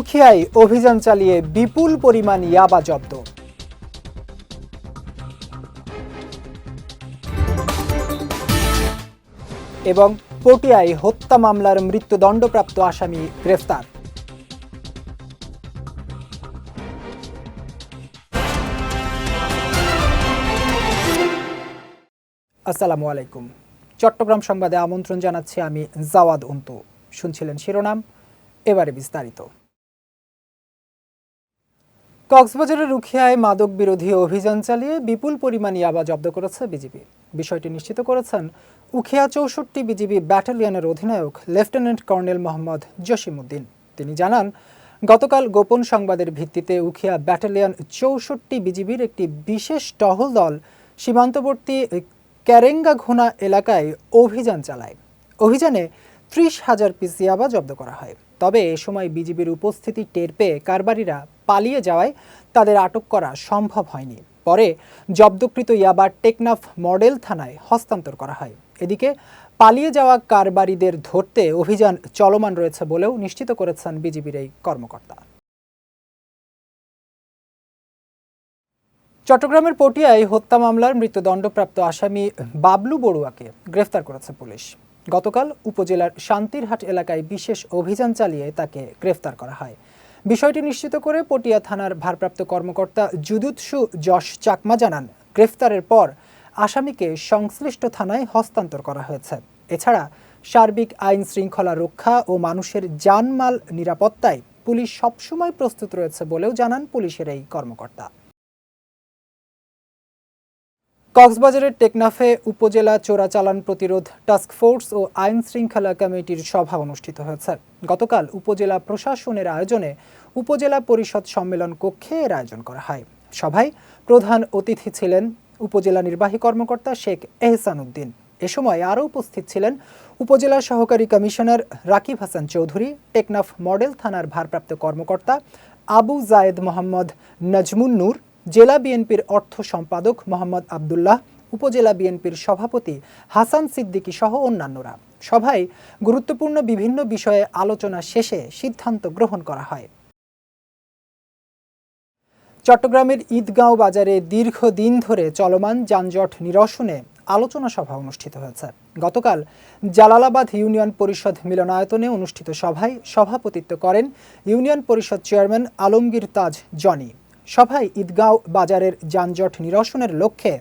উখিয়ায় অভিযান চালিয়ে বিপুল পরিমাণ ইয়াবা জব্দ। এবং পটিয়ায় হত্যা মামলার মৃত্যুদণ্ডপ্রাপ্ত আসামি গ্রেফতার। আসসালামু আলাইকুম। চট্টগ্রাম সংবাদে আমন্ত্রণ জানাচ্ছি আমি জাওয়াদ অন্তু। শুনছিলেন শিরোনাম, এবারে বিস্তারিত। কক্সবাজারের রুখিয়ায় মাদক বিরোধী অভিযান চালিয়ে বিপুল পরিমাণ ইয়াবা জব্দ করেছে বিজিবি। বিষয়টি নিশ্চিত করেছেন উখিয়া চৌষট্টি বিজিবি ব্যাটালিয়নের অধিনায়ক লেফটেন্যান্ট কর্নেল মোহাম্মদ জসিমউদ্দিন। তিনি জানান, গতকাল গোপন সংবাদের ভিত্তিতে উখিয়া ব্যাটালিয়ন চৌষট্টি বিজিবির একটি বিশেষ টহল দল সীমান্তবর্তী ক্যারেঙ্গা ঘোনা এলাকায় অভিযান চালায়। অভিযানে ত্রিশ হাজার পিস ইয়াবা জব্দ করা হয়। তবে এ সময় বিজিবির উপস্থিতি টের পেয়ে কারবারিরা পালিয়ে যাওয়ায় তাদের আটক করা সম্ভব হয়নি। পরে জব্দকৃত ইয়াবা টেকনাফ মডেল থানায় হস্তান্তর করা হয়। এদিকে পালিয়ে যাওয়া কারবারিদের ধরতে অভিযান চলমান রয়েছে বলেও নিশ্চিত করেছেন বিজিবির এই কর্মকর্তা। চট্টগ্রামের পটিয়ায় হত্যা মামলার মৃত্যুদণ্ডপ্রাপ্ত আসামি বাবলু বড়ুয়াকে গ্রেফতার করেছে পুলিশ। গতকাল উপজেলার শান্তিরহাট এলাকায় বিশেষ অভিযান চালিয়ে তাকে গ্রেফতার করা হয়। বিষয়টি নিশ্চিত করে পটিয়া থানার ভারপ্রাপ্ত কর্মকর্তা জুদুৎসু যশ চাকমা জানান, গ্রেফতারের পর আসামিকে সংশ্লিষ্ট থানায় হস্তান্তর করা হয়েছে। এছাড়া সার্বিক আইন শৃঙ্খলা রক্ষা ও মানুষের জানমাল নিরাপত্তায় পুলিশ সবসময় প্রস্তুত রয়েছে বলেও জানান পুলিশের এই কর্মকর্তা। কক্সবাজারের টেকনাফে উপজেলা চোরাচালান প্রতিরোধ টাস্ক ফোর্স ও আইন শৃঙ্খলা কমিটির সভা অনুষ্ঠিত হয়েছে। গতকাল উপজেলা প্রশাসনের আয়োজনে উপজেলা পরিষদ সম্মেলন কক্ষে এর আয়োজন করা হয়। সভায় প্রধান অতিথি ছিলেন উপজেলা নির্বাহী কর্মকর্তা শেখ এহসান উদ্দিন এ সময় আরও উপস্থিত ছিলেন উপজেলা সহকারী কমিশনার রাকিব হাসান চৌধুরী, টেকনাফ মডেল থানার ভারপ্রাপ্ত কর্মকর্তা আবু জায়েদ মোহাম্মদ নজমুন নূর জেলা বিএনপির অর্থ সম্পাদক মোহাম্মদ আবদুল্লাহ, উপজেলা বিএনপির সভাপতি হাসান সিদ্দিকী সহ অন্যান্যরা। সভায় গুরুত্বপূর্ণ বিভিন্ন বিষয়ে আলোচনা শেষে সিদ্ধান্ত গ্রহণ করা হয়। চট্টগ্রামের ঈদগাঁও বাজারে দীর্ঘদিন ধরে চলমান যানজট নিরসনে আলোচনা সভা অনুষ্ঠিত হয়েছে। গতকাল জালালাবাদ ইউনিয়ন পরিষদ মিলনায়তনে অনুষ্ঠিত সভায় সভাপতিত্ব করেন ইউনিয়ন পরিষদ চেয়ারম্যান আলমগীর তাজ জনি। সভায় ঈদগাঁও বাজারের যানজট নিরসনের লক্ষ্যে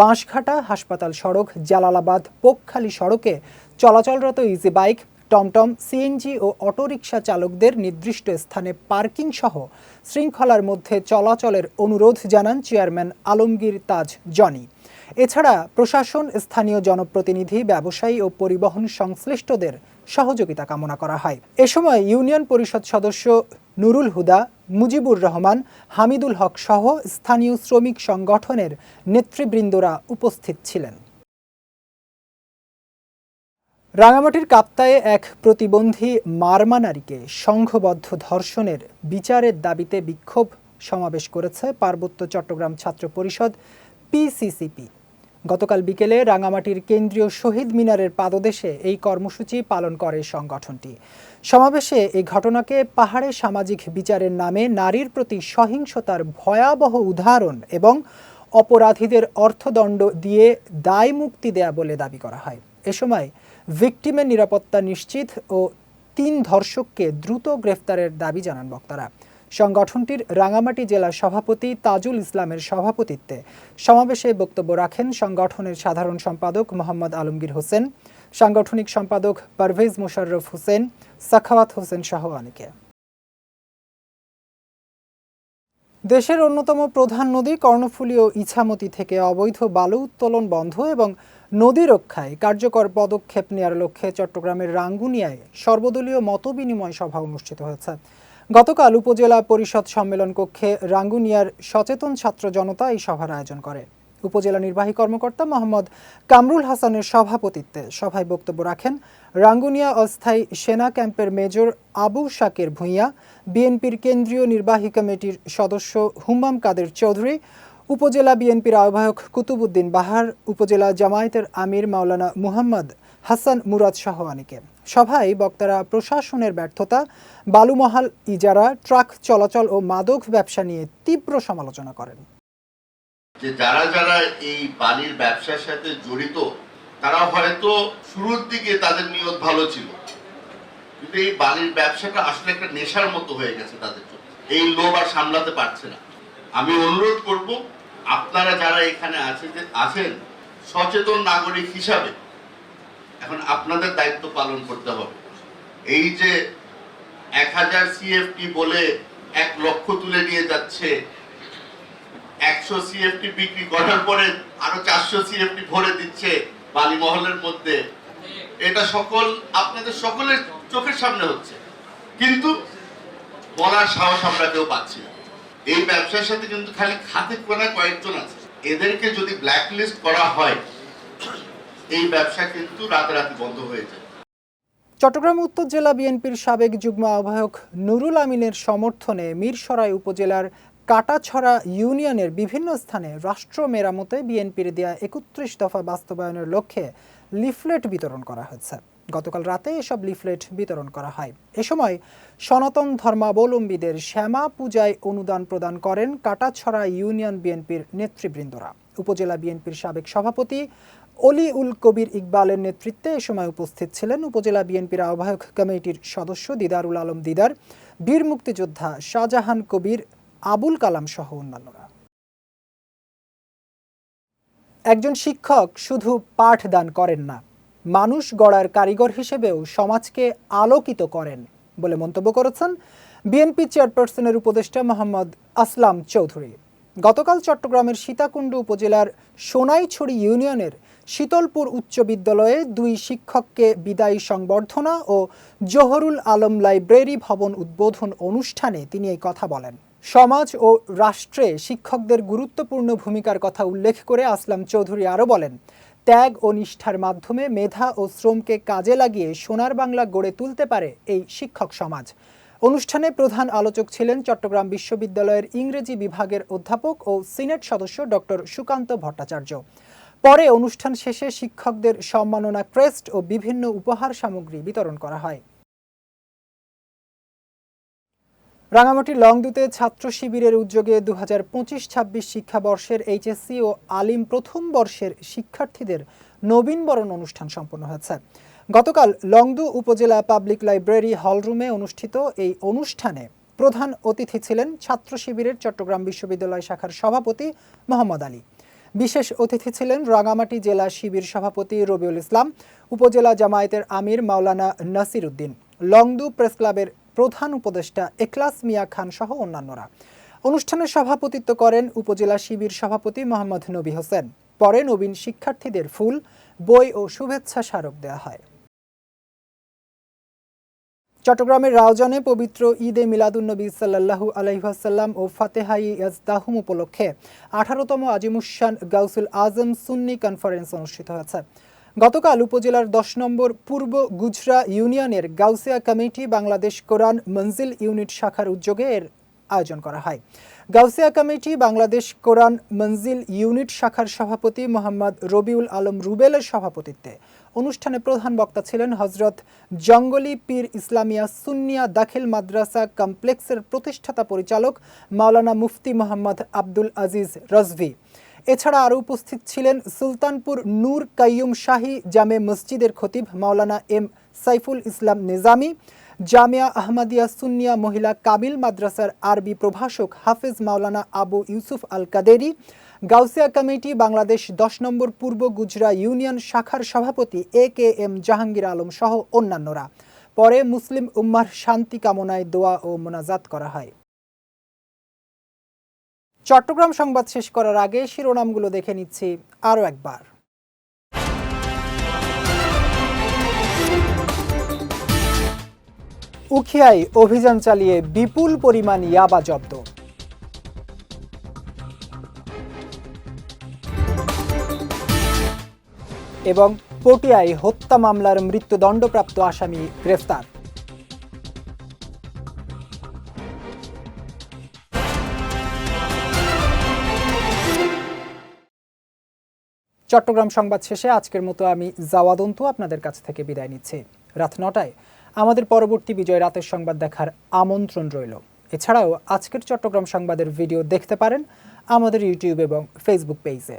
বাঁশঘাটা হাসপাতাল সড়ক, জালালাবাদ পোকখালী সড়কে চলাচলরত ইজি বাইক টমটম সিএনজি ও অটোরিকশা চালকদের নির্দিষ্ট স্থানে পার্কিং সহ শৃঙ্খলার মধ্যে চলাচলের অনুরোধ জানান চেয়ারম্যান আলমগীর তাজ জনি। এছাড়া প্রশাসন, স্থানীয় জনপ্রতিনিধি, ব্যবসায়ী ও পরিবহন সংশ্লিষ্টদের সহযোগিতা কামনা করা হয়। এ সময় ইউনিয়ন পরিষদ সদস্য নুরুল হুদা, মুজিবুর রহমান, হামিদুল হক সহ স্থানীয় শ্রমিক সংগঠনের নেতৃবৃন্দরা উপস্থিত ছিলেন। রাঙামাটির কাপ্তায়ে এক প্রতিবন্ধী মারমা নারীকে সংঘবদ্ধ ধর্ষণের বিচারের দাবিতে বিক্ষোভ সমাবেশ করেছে পার্বত্য চট্টগ্রাম ছাত্র পরিষদ পিসিসিপি গতকাল বিকেলে রাঙামাটির কেন্দ্রীয় শহীদ মিনারের পাদদেশে এই কর্মসূচি পালন করে সংগঠনটি। সমাবেশে এই ঘটনাকে পাহাড়ে সামাজিক বিচারের নামে নারীর প্রতি সহিংসতার ভয়াবহ উদাহরণ এবং অপরাধীদের অর্থদণ্ড দিয়ে দায় মুক্তি দেয়া বলে দাবি করা হয়। এ সময় ভিকটিমের নিরাপত্তা নিশ্চিত ও তিন ধর্ষককে দ্রুত গ্রেফতারের দাবি জানান বক্তারা। সংগঠনটির রাঙামাটি জেলা সভাপতি তাজুল ইসলামের সভাপতিত্বে সমাবেশে বক্তব্য রাখেন সংগঠনের সাধারণ সম্পাদক মোহাম্মদ আলমগীর হোসেন, সাংগঠনিক সম্পাদক পারভেজ মোশাররফ হোসেন, সাখাওয়াত হোসেন সহ অনেকে। দেশের অন্যতম প্রধান নদী কর্ণফুলী ও ইছামতি থেকে অবৈধ বালু উত্তোলন বন্ধ এবং নদী রক্ষায় কার্যকর পদক্ষেপ নেওয়ার লক্ষ্যে চট্টগ্রামের রাঙ্গুনিয়ায় সর্বদলীয় মতবিনিময় সভা অনুষ্ঠিত হয়েছে। গতকাল উপজেলা পরিষদ সম্মেলন কক্ষে রাঙ্গুনিয়ার সচেতন ছাত্র জনতা এই সভার আয়োজন করে। উপজেলা নির্বাহী কর্মকর্তা মোহাম্মদ কামরুল হাসানের সভাপতিত্বে সভায় বক্তব্য রাখেন রাঙ্গুনিয়া অস্থায়ী সেনা ক্যাম্পের মেজর আবু শাকের ভূঁইয়া, বিএনপির কেন্দ্রীয় নির্বাহী কমিটির সদস্য হুম্মাম কাদের চৌধুরী, উপজেলা বিএনপির আহ্বায়ক কুতুবুদ্দিন বাহার, উপজেলা জামায়াতের আমির মাওলানা মুহাম্মদ হাসান মুরাদ সহ অনেকে। সভায় বক্তারা প্রশাসনের ব্যর্থতা, বালুমহাল ইজারা, ট্রাক চলাচল ও মাদক ব্যবসা নিয়ে তীব্র সমালোচনা করেন। যে যারা যারা এই বালির ব্যবসার সাথে জড়িত, তারা হয়তো শুরুর দিকে তাদের নিয়ত ভালো ছিল। কিন্তু এই বালির ব্যবসাটা আসলে একটা নেশার মতো হয়ে গেছে তাদের জন্য। এই লোভ আর সামলাতে পারছে না। আমি অনুরোধ করব, আপনারা যারা এখানে আছেন আছেন, সচেতন নাগরিক হিসাবে এখন আপনাদের দায়িত্ব পালন করতে হবে। এই যে এক হাজার সিএফটি বলে এক লক্ষ তুলে নিয়ে যাচ্ছে, একশো সিএফটি বিক্রি করার পরে আরও চারশো সিএফটি ভরে দিচ্ছে বালি মহলের মধ্যে, এটা সকল আপনাদের সকলের চোখের সামনে হচ্ছে। কিন্তু বলার সাহস আমরা কেউ পাচ্ছি এই ব্যবসার সাথে কিন্তু খালি খাতে কোনা কয়েকজন আছে। এদেরকে যদি ব্ল্যাক লিস্ট করা হয় এই ব্যবসা কিন্তু রাতারাতি বন্ধ হয়ে যায়। চট্টগ্রাম উত্তর জেলা বিএনপির সাবেক যুগ্ম আহ্বায়ক নুরুল আমিনের সমর্থনে মিরসরাই উপজেলার কাটাছড়া ইউনিয়নের বিভিন্ন স্থানে রাষ্ট্র মেরামতে বিএনপির দেয়া একত্রিশ দফা বাস্তবায়নের লক্ষ্যে লিফলেট বিতরণ করা হয়েছে। গতকাল রাতে এসব লিফলেট বিতরণ করা হয়। এ সময় সনাতন ধর্মাবলম্বীদের শ্যামা পূজায় অনুদান প্রদান করেন কাটাছড়া ইউনিয়ন বিএনপির নেতৃবৃন্দরা। উপজেলা বিএনপির সাবেক সভাপতি অলি উল কবির ইকবালের নেতৃত্বে এ সময় উপস্থিত ছিলেন উপজেলা বিএনপির আহ্বায়ক কমিটির সদস্য দিদারুল আলম দিদার, বীর মুক্তিযোদ্ধা শাহজাহান কবির, আবুল কালাম সহ অন্যান্যরা। একজন শিক্ষক শুধু পাঠ দান করেন না, মানুষ গড়ার কারিগর হিসেবেও সমাজকে আলোকিত করেন বলে মন্তব্য করেছেন বিএনপি চেয়ারপারসনের উপদেষ্টা মোহাম্মদ আসলাম চৌধুরী। গতকাল চট্টগ্রামের সীতাকুণ্ড উপজেলার সোনাইছড়ি ইউনিয়নের শীতলপুর উচ্চ বিদ্যালয়ে দুই শিক্ষককে বিদায়ী সংবর্ধনা ও জহরুল আলম লাইব্রেরি ভবন উদ্বোধন অনুষ্ঠানে তিনি এই কথা বলেন। সমাজ ও রাষ্ট্রে শিক্ষকদের গুরুত্বপূর্ণ ভূমিকার কথা উল্লেখ করে আসলাম চৌধুরী আরও বলেন, ত্যাগ ও নিষ্ঠার মাধ্যমে মেধা ও শ্রমকে কাজে লাগিয়ে সোনার বাংলা গড়ে তুলতে পারে এই শিক্ষক সমাজ। অনুষ্ঠানে প্রধান আলোচক ছিলেন চট্টগ্রাম বিশ্ববিদ্যালয়ের ইংরেজি বিভাগের অধ্যাপক ও সিনেট সদস্য ডক্টর সুকান্ত ভট্টাচার্য। পরে অনুষ্ঠান শেষে শিক্ষকদের সম্মাননা ক্রেস্ট ও বিভিন্ন উপহার সামগ্রী বিতরণ করা হয়। রাঙামাটি লংদুতে ছাত্র শিবিরের উদ্যোগে দু হাজার পঁচিশ ছাব্বিশ শিক্ষাবর্ষের এইচএসসি ও আলিম প্রথম বর্ষের শিক্ষার্থীদের নবীনবরণ অনুষ্ঠান সম্পন্ন হয়েছে। গতকাল লংদু উপজেলা পাবলিক লাইব্রেরি হলরুমে অনুষ্ঠিত এই অনুষ্ঠানে প্রধান অতিথি ছিলেন ছাত্র শিবিরের চট্টগ্রাম বিশ্ববিদ্যালয় শাখার সভাপতি মোহাম্মদ আলী। বিশেষ অতিথি ছিলেন রাঙামাটি জেলা শিবির সভাপতি রবিউল ইসলাম, উপজেলা জামায়াতের আমির মাওলানা নাসির উদ্দিন, লংদু প্রেস ক্লাবের প্রধান উপদেষ্টা এখলাস মিয়া খান সহ অন্যান্যরা। অনুষ্ঠানে সভাপতিত্ব করেন উপজেলা শিবির সভাপতি মোহাম্মদ নবী হোসেন। পরে নবীন শিক্ষার্থীদের ফুল, বই ও শুভেচ্ছা স্মারক দেওয়া হয়। চট্টগ্রামের রাউজানে পবিত্র ঈদে মিলাদুন্নবী সাল্লাহু আলহিহাসাল্লাম ও ফাতেহাই ইয়াজদাহুম উপলক্ষে আঠারোতম আজিমুসান গাউসুল আজম সুন্নি কনফারেন্স অনুষ্ঠিত হয়েছে। গতকাল উপজেলার দশ নম্বর পূর্ব গুজরা ইউনিয়নের গাউসিয়া কমিটি বাংলাদেশ কোরআন মঞ্জিল ইউনিট শাখার উদ্যোগে এর আয়োজন করা হয়। গাউসিয়া কমিটি বাংলাদেশ কোরআন মঞ্জিল ইউনিট শাখার সভাপতি মোহাম্মদ রবিউল আলম রুবেলের সভাপতিত্বে অনুষ্ঠানে প্রধান বক্তা ছিলেন হজরত জঙ্গলি পীর ইসলামিয়া সুন্নিয়া দাখিল মাদ্রাসা কমপ্লেক্সের প্রতিষ্ঠাতা পরিচালক মাওলানা মুফতি মোহাম্মদ আব্দুল আজিজ রজভি। এছাড়া আরও উপস্থিত ছিলেন সুলতানপুর নূর কাইয়ুম শাহী জামে মসজিদের খতিব মাওলানা এম সাইফুল ইসলাম নিজামি, জামিয়া আহমদিয়া সুন্নিয়া মহিলা কামিল মাদ্রাসার আরবি প্রভাষক হাফেজ মাওলানা আবু ইউসুফ আল কাদেরি গাউসিয়া কমিটি বাংলাদেশ দশ নম্বর পূর্ব গুজরা ইউনিয়ন শাখার সভাপতি A K M Jahangir Alam সহ অন্যান্যরা। পরে মুসলিম উম্মার শান্তি কামনায় দোয়া ও মোনাজাত করা হয়। চট্টগ্রাম সংবাদ শেষ করার আগে শিরোনামগুলো দেখে নিচ্ছি আরও একবার। উখিয়ায় অভিযান চালিয়ে বিপুল পরিমাণ ইয়াবা জব্দ। এবং পটিয়ায় হত্যা মামলার মৃত্যুদণ্ডপ্রাপ্ত আসামি গ্রেফতার। চট্টগ্রাম সংবাদ শেষে আজকের মতো আমি জাওয়াদন্তু আপনাদের কাছ থেকে বিদায় নিচ্ছি। রাত নটায় আমাদের পরবর্তী বিজয় রাতের সংবাদ দেখার আমন্ত্রণ রইল। এছাড়াও আজকের চট্টগ্রাম সংবাদের ভিডিও দেখতে পারেন আমাদের ইউটিউব এবং ফেসবুক পেজে।